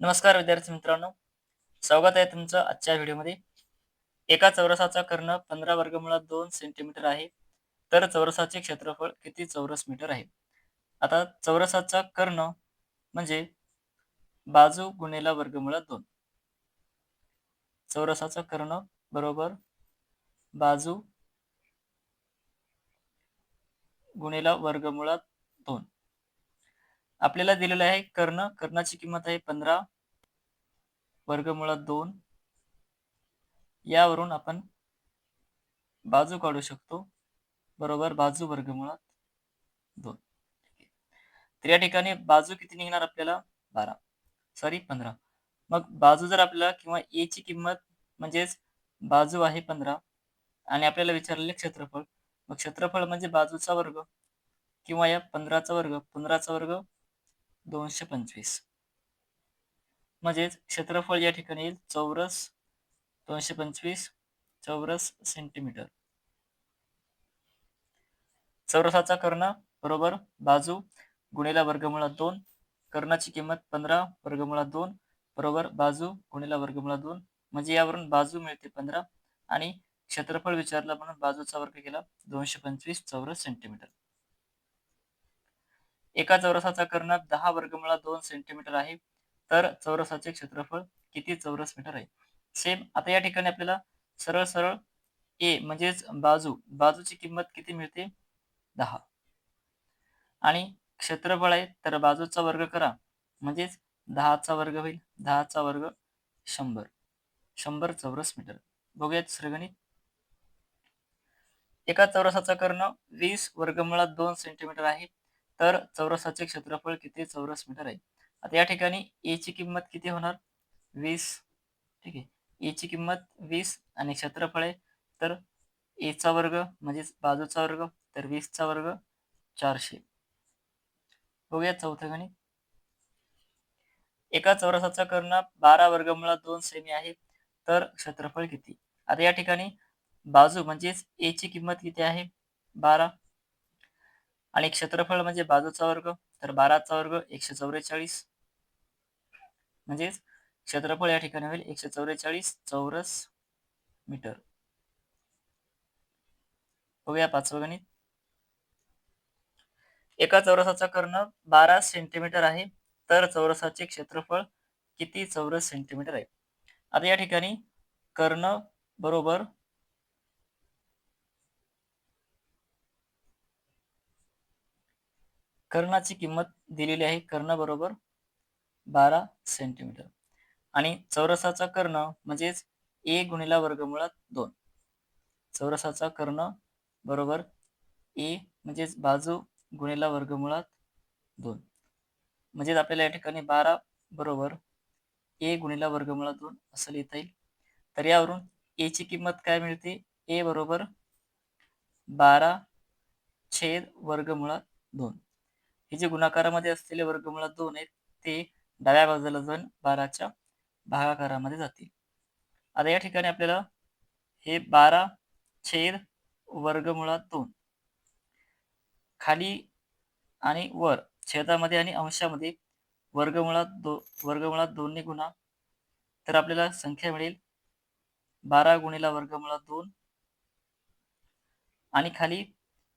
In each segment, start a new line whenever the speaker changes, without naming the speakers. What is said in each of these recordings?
नमस्कार विद्यार्थी मित्रांनो. स्वागत आहे तुमचं आजच्या व्हिडिओमध्ये. एका चौरसाचा कर्ण पंधरा वर्गमुळात दोन सेंटीमीटर आहे. तर चौरसाचे क्षेत्रफळ किती चौरस मीटर आहे? आता चौरसाचा कर्ण म्हणजे बाजू गुणेला वर्गमुळात दोन. चौरसाचा कर्ण बरोबर बाजू गुणेला वर्गमुळात दोन. आपल्याला दिलेलं आहे कर्ण. कर्णाची किंमत आहे पंधरा वर्गमुळात दोन. यावरून आपण बाजू काढू शकतो. बरोबर बाजू वर्गमुळात दोन. तर या ठिकाणी बाजू किती निघणार आपल्याला? बारा. सॉरी पंधरा. मग बाजू जर आपल्याला किंवा ए ची किंमत म्हणजेच बाजू आहे पंधरा आणि आपल्याला विचारलेले क्षेत्रफळ मग क्षेत्रफळ म्हणजे बाजूचा वर्ग किंवा या पंधराचा वर्ग पंधराचा वर्ग दोनशे पंचवीस. म्हणजेच क्षेत्रफळ या ठिकाणी येईल चौरस दोनशे पंचवीस चौरस सेंटीमीटर. चौरसाचा कर्ण बरोबर बाजू गुणिला वर्गमुळा दोन कर्णाची किंमत पंधरा वर्गमुळा दोन बरोबर बाजू गुणिला वर्गमुळा दोन. म्हणजे यावरून बाजू मिळते पंधरा आणि क्षेत्रफळ विचारला म्हणून बाजूचा वर्ग केला दोनशे पंचवीस चौरस सेंटीमीटर. एका चौरसाचा कर्ण दहा वर्गमुळा दोन सेंटीमीटर आहे. तर चौरसाचे क्षेत्रफळ किती चौरस मीटर आहे? सेम आता या ठिकाणी आपल्याला सरळ सरळ ए म्हणजेच बाजू बाजूची किंमत किती मिळते? दहा. आणि क्षेत्रफळ आहे तर बाजूचा वर्ग करा. म्हणजेच दहाचा वर्ग होईल. दहाचा वर्ग शंभर. शंभर चौरस मीटर बघूयात श्रगणित. एका चौरसाचा कर्ण वीस वर्गमुळात दोन सेंटीमीटर आहे. तर चौरसाचे क्षेत्रफळ किती? चौरस मीटर आहे. आता या ठिकाणी ए ची किंमत किती होणार? वीस. ठीक आहे. ए ची किंमत वीस आणि क्षेत्रफळ आहे. तर एचा वर्ग म्हणजेच बाजूचा वर्ग तर वीसचा वर्ग चारशे. बघूया चौथं गणित. एका चौरसाचा कर्ण बारा वर्गमुळात दोन सेमी आहे. तर क्षेत्रफळ किती? आता या ठिकाणी बाजू म्हणजेच ए ची किंमत किती आहे? बारा. आणि क्षेत्रफळ म्हणजे बाजूचा वर्ग तर बाराचा वर्ग एकशे चौवेचाळीस. म्हणजेच क्षेत्रफळ या ठिकाणी होईल एकशे चौवेचाळीस चौरस मीटर. बघूया पाचवं गणित. एका चौरसाचा कर्ण बारा सेंटीमीटर आहे तर चौरसाचे क्षेत्रफळ किती चौरस सेंटीमीटर आहे? आता या ठिकाणी कर्ण बरोबर कर्णाची किंमत दिलेली आहे कर्ण बरोबर बारा सेंटीमीटर आणि चौरसाचा कर्ण म्हणजेच ए गुणिला वर्गमुळात दोन. चौरसाचा कर्ण बरोबर ए म्हणजेच बाजू गुणिला वर्गमुळात दोन. म्हणजेच आपल्याला या ठिकाणी बारा बरोबर ए गुणिला वर्गमुळात दोन असं लिहिता येईल. तर यावरून ए ची किंमत काय मिळते? ए बरोबर बारा छेद वर्गमुळात दोन. हे जे गुणाकारामध्ये असलेले वर्गमुळात दोन आहेत ते डाव्या बाजूला जाऊन बाराच्या भागाकारामध्ये जातील. आता या ठिकाणी आपल्याला हे बारा छेद वर्गमुळात दोन. खाली आणि वर छेदामध्ये आणि अंशामध्ये वर्गमुळात दो वर्गमुळात दोन्ही गुणा तर आपल्याला संख्या मिळेल बारा गुणिला वर्गमुळात दोन. आणि खाली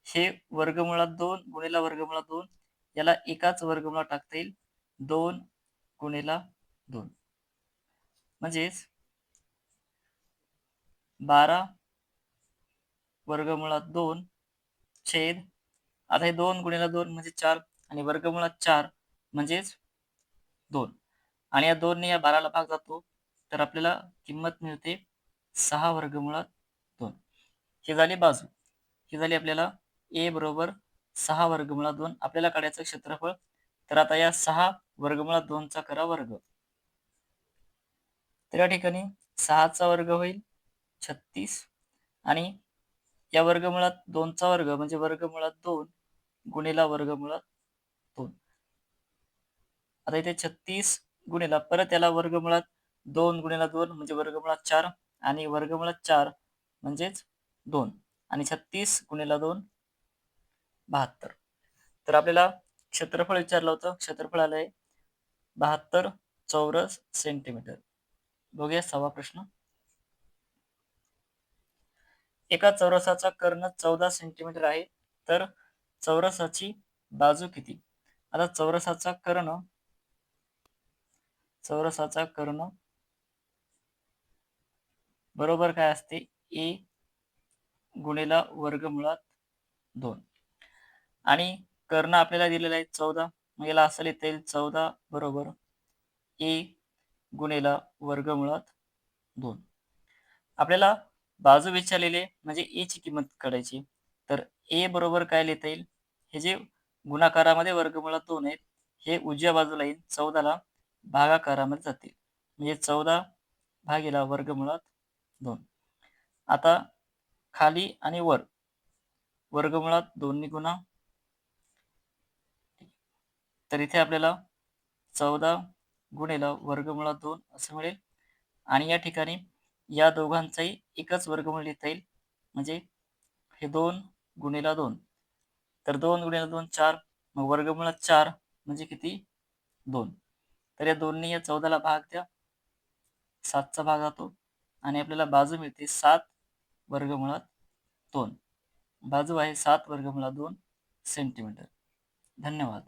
हे वर्गमुळात दोन गुणिला वर्गमुळात दोन याला एकाच वर्गमुळा टाकता येईल. दोन गुणेला दोन. म्हणजेच बारा वर्गमुळात दोन छेद आता हे दोन गुणेला दोन म्हणजे चार आणि वर्गमुळात चार म्हणजेच दोन. आणि या दोन या बाराला भाग जातो तर आपल्याला किंमत मिळते सहा वर्गमुळात दोन. ही झाली बाजू. ही झाली आपल्याला ए बरोबर सहा वर्गमुळा दोन. आपल्याला काढायचं क्षेत्रफळ. तर आता या सहा वर्गमुळा दोनचा करा वर्ग. तर या ठिकाणी सहाचा वर्ग होईल. छत्तीस. आणि या वर्गमुळात दोनचा वर्ग म्हणजे वर्गमुळात दोन गुणिला वर्गमुळात दोन. आता इथे छत्तीस गुणिला परत याला वर्गमुळात दोन गुणिला दोन म्हणजे वर्गमुळात चार. आणि वर्गमुळात चार म्हणजेच दोन. आणि छत्तीस गुणिला दोन बहात्तर. तर आपल्याला क्षेत्रफळ विचारलं होतं. क्षेत्रफळ आलंय बहात्तर चौरस सेंटीमीटर. बघूया सहावा प्रश्न. एका चौरसाचा कर्ण चौदा सेंटीमीटर आहे तर चौरसाची बाजू किती? आता चौरसाचा कर्ण चौरसाचा कर्ण बरोबर काय असते? ए गुणेला वर्गमुळात दोन. आणि कर्ण आपल्याला दिलेला आहे चौदा. मग याला असं लिहिता येईल चौदा बरोबर ए गुणिला वर्गमुळात दोन. आपल्याला बाजू विचारलेले म्हणजे ए ची किंमत काढायची. तर ए बरोबर काय लिहिता येईल? हे जे गुणाकारामध्ये वर्गमुळात दोन आहेत हे उजव्या बाजूला येईल चौदाला भागाकारामध्ये जातील. म्हणजे चौदा भागीला वर्गमुळात दोन. आता खाली आणि वर. वर्गमुळात दोन्ही गुणा तर इथे आपल्याला चौदा गुणेला वर्गमुळात दोन असं मिळेल. आणि या ठिकाणी या दोघांचाही एकच वर्गमूळ लिहिता येईल. म्हणजे हे दोन गुणेला दोन. तर दोन गुणेला दोन चार. मग वर्गमुळात चार म्हणजे किती? दोन. तर या दोन्ही या चौदाला भाग द्या. सातचा भाग जातो आणि आपल्याला बाजू मिळते सात वर्गमुळात दोन. बाजू आहे सात वर्गमुळात दोन सेंटीमीटर. धन्यवाद.